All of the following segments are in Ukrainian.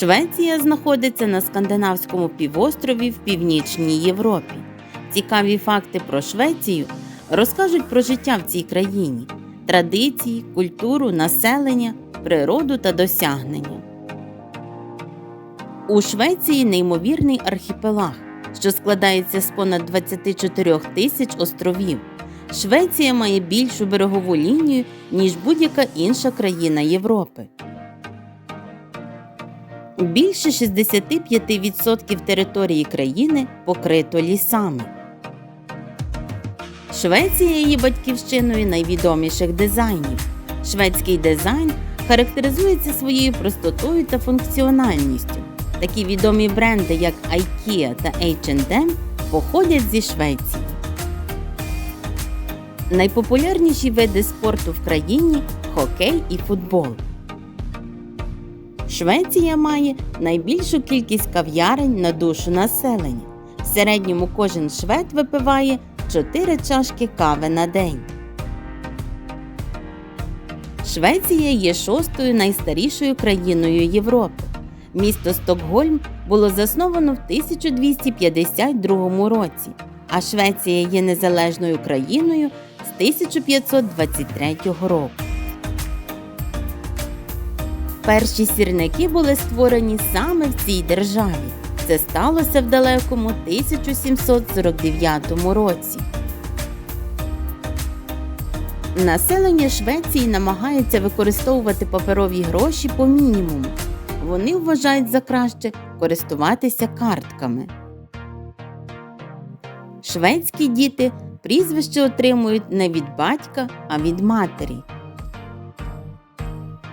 Швеція знаходиться на скандинавському півострові в північній Європі. Цікаві факти про Швецію розкажуть про життя в цій країні, традиції, культуру, населення, природу та досягнення. У Швеції неймовірний архіпелаг, що складається з понад 24 тисяч островів. Швеція має більшу берегову лінію, ніж будь-яка інша країна Європи. Більше 65% території країни покрито лісами. Швеція є батьківщиною найвідоміших дизайнів. Шведський дизайн характеризується своєю простотою та функціональністю. Такі відомі бренди, як IKEA та H&M, походять зі Швеції. Найпопулярніші види спорту в країні хокей і футбол. Швеція має найбільшу кількість кав'ярень на душу населення. В середньому кожен швед випиває 4 чашки кави на день. Швеція є шостою найстарішою країною Європи. Місто Стокгольм було засновано в 1252 році, а Швеція є незалежною країною з 1523 року. Перші сірники були створені саме в цій державі. Це сталося в далекому 1749 році. Населення Швеції намагається використовувати паперові гроші по мінімуму. Вони вважають за краще користуватися картками. Шведські діти прізвище отримують не від батька, а від матері.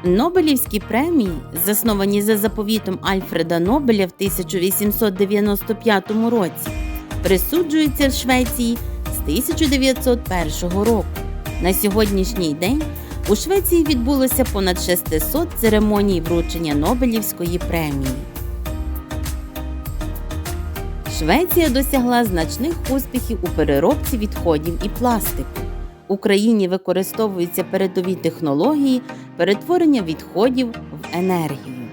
Нобелівські премії, засновані за заповітом Альфреда Нобеля в 1895 році, присуджуються в Швеції з 1901 року. На сьогоднішній день у Швеції відбулося понад 600 церемоній вручення Нобелівської премії. Швеція досягла значних успіхів у переробці відходів і пластику. В Україні використовуються передові технології перетворення відходів в енергію.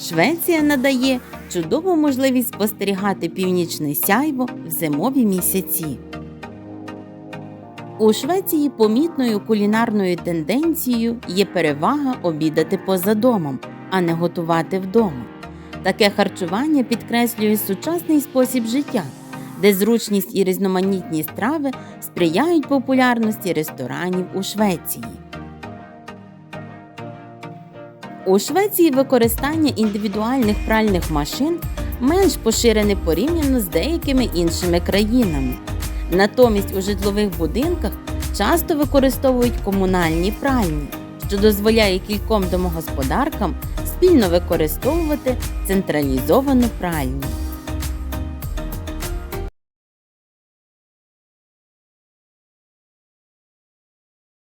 Швеція надає чудову можливість спостерігати північне сяйво в зимові місяці. У Швеції помітною кулінарною тенденцією є перевага обідати поза домом, а не готувати вдома. Таке харчування підкреслює сучасний спосіб життя, де зручність і різноманітні страви сприяють популярності ресторанів у Швеції. У Швеції використання індивідуальних пральних машин менш поширене порівняно з деякими іншими країнами. Натомість у житлових будинках часто використовують комунальні пральні, що дозволяє кільком домогосподаркам спільно використовувати централізовану пральню.